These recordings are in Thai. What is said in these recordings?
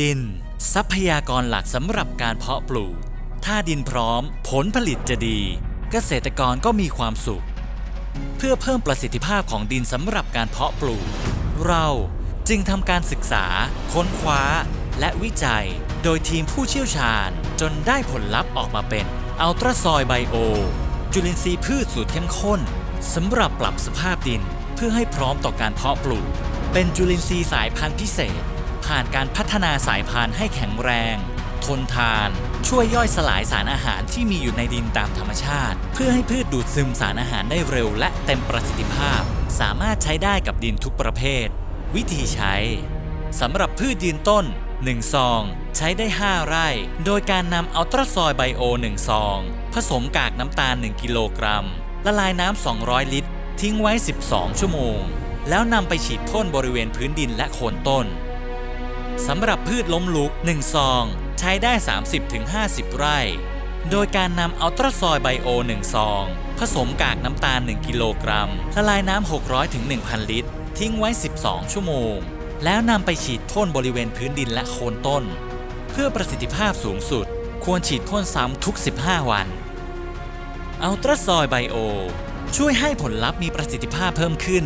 ดิน ทรัพยากรหลักสำหรับการเพาะปลูก ถ้าดินพร้อม ผลผลิตจะดี เกษตรกรก็มีความสุข เพื่อเพิ่มประสิทธิภาพของดินสำหรับการเพาะปลูก เราจึงทำการศึกษา ค้นคว้า และวิจัย โดยทีมผู้เชี่ยวชาญ จนได้ผลลัพธ์ออกมาเป็นอัลตราซอยไบโอ จุลินทรีย์พืชสูตรเข้มข้นสำหรับปรับสภาพดินเพื่อให้พร้อมต่อการเพาะปลูก เป็นจุลินทรีย์สายพันธุ์พิเศษ ผ่านการพัฒนาสายพันธุ์ให้แข็งแรง ทนทาน ช่วยย่อยสลายสารอาหารที่มีอยู่ในดินตามธรรมชาติ เพื่อให้พืชดูดซึมสารอาหารได้เร็วและเต็มประสิทธิภาพ สามารถใช้ได้กับดินทุกประเภท วิธีใช้สำหรับพืชยืนต้น 1 ซอง ใช้ได้ 5 ไร่ โดยการนำอัลตราซอยไบโอ 1 ซอง ผสมกากน้ำตาล 1 กิโลกรัม ละลายน้ำ 200 ลิตร ทิ้งไว้ 12 ชั่วโมง แล้วนำไปฉีดพ่นบริเวณพื้นดินและโคนต้น สำหรับพืชล้มลุก 1 ซอง ใช้ได้ 30-50 ไร่ โดยการนำอัลตราซอยไบโอ 1 ซอง ผสมกากน้ำตาล 1 กิโลกรัมละลายน้ำ 600-1,000 ลิตร ทิ้งไว้ 12 ชั่วโมง แล้วนำไปฉีดพ่นบริเวณพื้นดินและโคนต้น เพื่อประสิทธิภาพสูงสุด ควรฉีดพ่นซ้ำทุก 15 วันอัลตราซอยไบโอช่วยให้ผลลัพธ์มีประสิทธิภาพเพิ่มขึ้น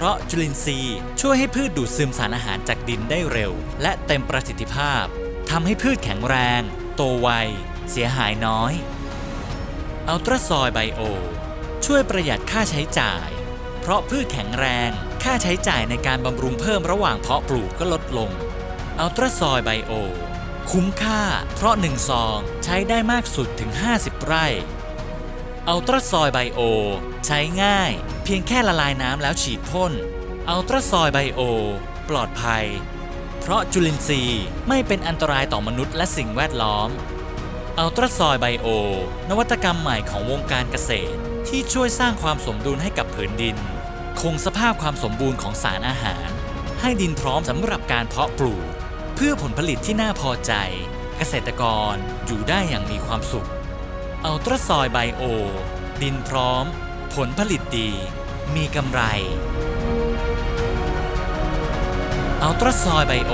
เพราะจุลินทรีย์ ช่วยให้พืชดูดซึมสารอาหารจากดินได้เร็ว และเต็มประสิทธิภาพทำให้พืชแข็งแรง โตไว เสียหายน้อยอัลตราซอยไบโอ ช่วยประหยัดค่าใช้จ่าย เพราะพืชแข็งแรง ค่าใช้จ่ายในการบำรุงเพิ่มระหว่างเพาะปลูกก็ลดลงอัลตราซอยไบโอ คุ้มค่า เพราะ1ซองใช้ได้มากสุดถึง 50 ไร่ อัลตราซอยไบโอ ใช้ง่าย เพียงแค่ละลายน้ำแล้วฉีดพ่นอัลตราซอยไบโอ ปลอดภัย เพราะจุลินทรีย์ไม่เป็นอันตรายต่อมนุษย์และสิ่งแวดล้อมอัลตราซอยไบโอ นวัตกรรมใหม่ของวงการเกษตร ที่ช่วยสร้างความสมดุลให้กับผืนดิน คงสภาพความสมบูรณ์ของสารอาหาร ให้ดินพร้อมสำหรับการเพาะปลูก เพื่อผลผลิตที่น่าพอใจ เกษตรกรอยู่ได้อย่างมีความสุข อัลตราซอยไบโอ ดินพร้อม ผลผลิตดี มีกำไรอัลตราซอยไบโอ